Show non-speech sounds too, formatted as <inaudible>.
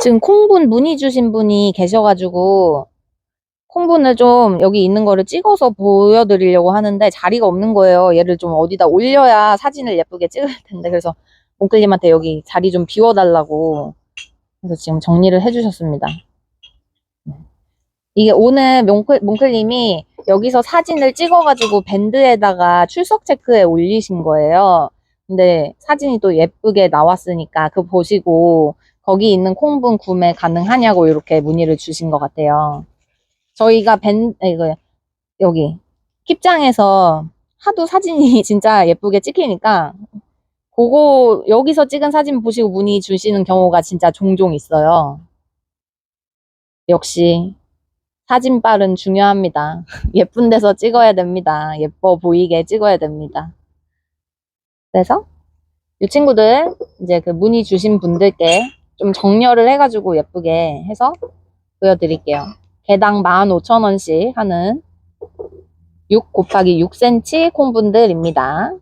지금 콩분 문의 주신 분이 계셔가지고 콩분을 좀 여기 있는 거를 찍어서 보여드리려고 하는데 자리가 없는 거예요. 얘를 좀 어디다 올려야 사진을 예쁘게 찍을 텐데 그래서 몽클님한테 여기 자리 좀 비워달라고 그래서 지금 정리를 해주셨습니다. 이게 오늘 몽클, 몽클님이 여기서 사진을 찍어가지고 밴드에다가 출석 체크에 올리신 거예요. 근데 사진이 또 예쁘게 나왔으니까 그거 보시고 거기 있는 콩분 구매 가능하냐고 이렇게 문의를 주신 것 같아요. 저희가 밴, 아, 이거, 여기, 킵장에서 하도 사진이 <laughs> 진짜 예쁘게 찍히니까, 그거, 여기서 찍은 사진 보시고 문의 주시는 경우가 진짜 종종 있어요. 역시, 사진빨은 중요합니다. <laughs> 예쁜 데서 찍어야 됩니다. 예뻐 보이게 찍어야 됩니다. 그래서, 이 친구들, 이제 그 문의 주신 분들께 좀 정렬을 해가지고 예쁘게 해서 보여드릴게요. 개당 15,000원씩 하는 6 곱하기 6cm 콩분들입니다.